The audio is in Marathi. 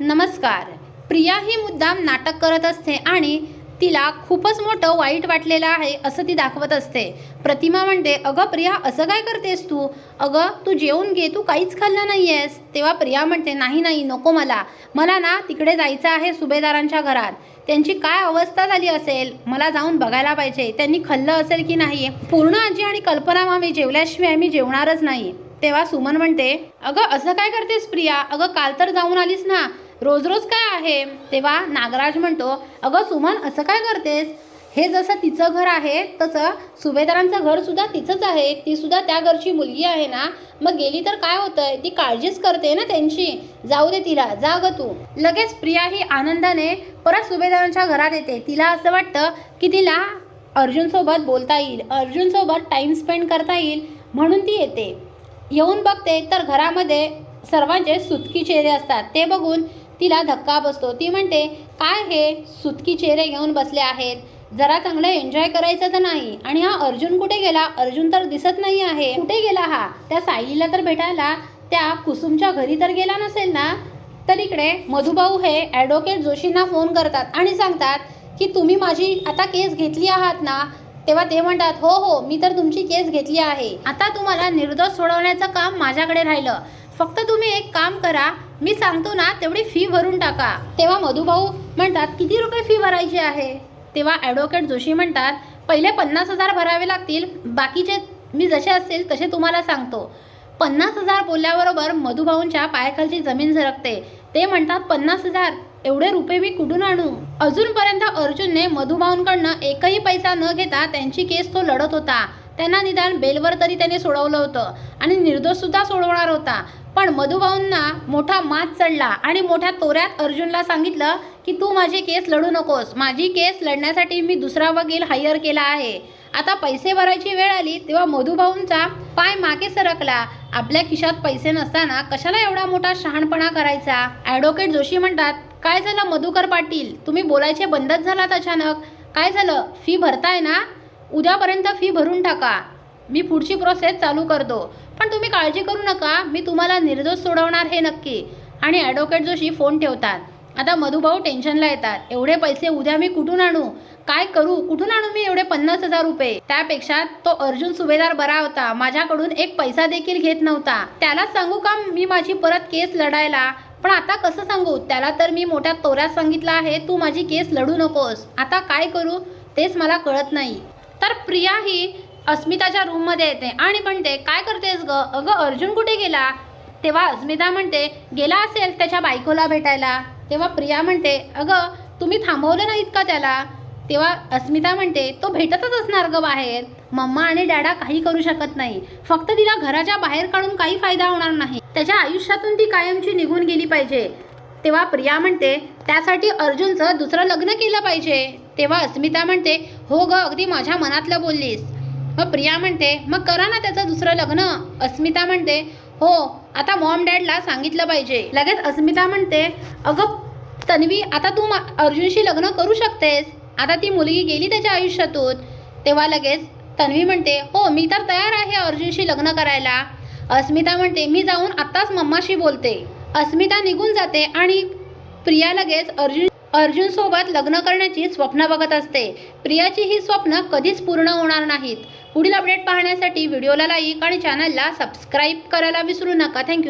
नमस्कार. प्रिया ही मुद्दाम नाटक करत असते आणि तिला खूपच मोठं वाईट वाटलेलं आहे असं ती दाखवत असते. प्रतिमा म्हणते अगं प्रिया असं काय करतेस तू? अगं तू जेवून घे तू काहीच खाल्लं नाही आहेस तेव्हा प्रिया म्हणते नाही नाही नको मला. मला ना तिकडे जायचं आहे सुभेदारांच्या घरात. त्यांची काय अवस्था झाली असेल? मला जाऊन बघायला पाहिजे. त्यांनी खाल्लं असेल की नाही? पूर्ण आजी आणि कल्पना मामी जेवल्याशिवाय मी जेवणारच नाही. तेव्हा सुमन म्हणते अगं असं काय करतेस प्रिया? अगं काल तर जाऊन आलीस ना. रोज रोज काय आहे? तेव्हा नागराज म्हणतो अगं सुमन असं काय करतेस? हे जसं तिचं घर आहे तसं सुभेदारांचं घरसुद्धा तिचंच आहे. तीसुद्धा त्या घरची मुलगी आहे ना? मग गेली तर काय होतंय? ती काळजीच करते ना त्यांची. जाऊ दे तिला जा ग तू. लगेच प्रिया ही आनंदाने परत सुभेदारांच्या घरात येते. तिला असं वाटतं की तिला अर्जुनसोबत बोलता येईल अर्जुनसोबत टाईम स्पेंड करता येईल म्हणून ती येते. येऊन बघते तर घरामध्ये सर्वांचे सुतकी चेहरे असतात. ते बघून तिला धक्का बसतो. ती म्हणते काय हे? सुतकी चेहरे घेऊन बसले आहेत. जरा चांगलं एन्जॉय करायचं तर नाही. आणि हा अर्जुन कुठे गेला? अर्जुन तर दिसत नाही आहे. कुठे गेला हा? त्या सायलीला तर भेटायला. त्या कुसुमच्या घरी तर गेला नसेल ना? तर इकडे मधुभाऊ हे ॲडव्होकेट जोशींना फोन करतात आणि सांगतात की तुम्ही माझी आता केस घेतली आहात ना? तेव्हा ते म्हणतात हो हो मी तर तुमची केस घेतली आहे. आता तुम्हाला निर्दोष सोडवण्याचं काम माझ्याकडे राहिलं. फक्त तुम्ही एक काम करा. मी सांगतो ना तेवढी फी भरून टाका. तेव्हा मधुभाऊ म्हणतात किती रुपये फी भरायची आहे? तेव्हा ॲडव्होकेट जोशी म्हणतात पहिले पन्नास हजार भरावे लागतील बाकीचे मी जसे असतील तसे तुम्हाला सांगतो. पन्नास हजार बोलल्याबरोबर मधुभाऊंच्या पायाखालची जमीन झरकते. ते म्हणतात पन्नास हजार एवढे रुपये मी कुठून आणू? अजूनपर्यंत अर्जुनने मधुभाऊंकडनं एकही पैसा न घेता त्यांची केस तो लढत होता. त्यांना निदान बेलवर तरी त्याने सोडवलं होतं. आणि निर्दोषसुद्धा सोडवणार होता. पण मधुभाऊंना मोठा मात चढला आणि मोठ्या तोऱ्यात अर्जुनला सांगितलं की तू माझी केस लढू नकोस. माझी केस लढण्यासाठी मी दुसरा वकील हायर केला आहे. आता पैसे भरायची वेळ आली तेव्हा मधुभाऊंचा पाय मागे सरकला. आपल्या खिशात पैसे नसताना कशाला एवढा मोठा शहाणपणा करायचा? ॲडव्होकेट जोशी म्हणतात काय झालं मधुकर पाटील? तुम्ही बोलायचे बंदच झालात अचानक. काय झालं? फी भरताय ना? उद्यापर्यंत फी भरून टाका. मी पुढची प्रोसेस चालू करतो. पण तुम्ही काळजी करू नका. मी तुम्हाला निर्दोष सोडवणार हे नक्की. आणि ॲडव्होकेट जोशी फोन ठेवतात. आता मधुभाऊ टेन्शनला येतात. एवढे पैसे उद्या मी कुठून आणू? काय करू? कुठून आणू मी एवढे पन्नास हजार रुपये? त्यापेक्षा तो अर्जुन सुभेदार बरा होता. माझ्याकडून एक पैसा देखील घेत नव्हता. त्याला सांगू का मी माझी परत केस लढायला? पण आता कसं सांगू? त्याला तर मी मोठ्या तोऱ्यात सांगितलं आहे तू माझी केस लढू नकोस. आता काय करू? तेच मला कळत नाही. तर प्रिया ही अस्मिताच्या रूममध्ये येते. आणि म्हणते काय करतेस ग? अगं अर्जुन कुठे गेला? तेव्हा अस्मिता म्हणते गेला असेल त्याच्या बायकोला भेटायला. तेव्हा प्रिया म्हणते अगं तुम्ही थांबवलं नाहीत का त्याला? तेव्हा अस्मिता म्हणते तो भेटतच असणार ग बाहेर. मम्मा आणि डॅडा काही करू शकत नाही. फक्त तिला घराच्या बाहेर काढून काही फायदा होणार नाही. त्याच्या आयुष्यातून ती कायमची निघून गेली पाहिजे. तेव्हा प्रिया म्हणते त्यासाठी अर्जुनचं दुसरं लग्न केलं पाहिजे. तेव्हा अस्मिता म्हणते हो ग अगदी माझ्या मनातलं बोललीस. मग प्रिया म्हणते मग करा ना त्याचं दुसरं लग्न. अस्मिता म्हणते हो आता मॉम डॅडला सांगितलं पाहिजे. लगेच अस्मिता म्हणते अगं तन्वी आता तू अर्जुनशी लग्न करू शकतेस. आता ती मुलगी गेली त्याच्या आयुष्यातून. तेव्हा लगेच तन्वी म्हणते हो मी तर तयार आहे अर्जुनशी लग्न करायला. अस्मिता म्हणते मी जाऊन आत्ताच मम्माशी बोलते. अस्मिता निघून जाते आणि प्रिया लगेच अर्जुन अर्जुनसोबत लग्न करण्याची स्वप्न बघत असते. प्रियाची ही स्वप्न कधीच पूर्ण होणार नाहीत. पुढील अपडेट पाहण्यासाठी व्हिडिओला लाईक आणि चॅनलला सबस्क्राईब करायला विसरू नका. थँक्यू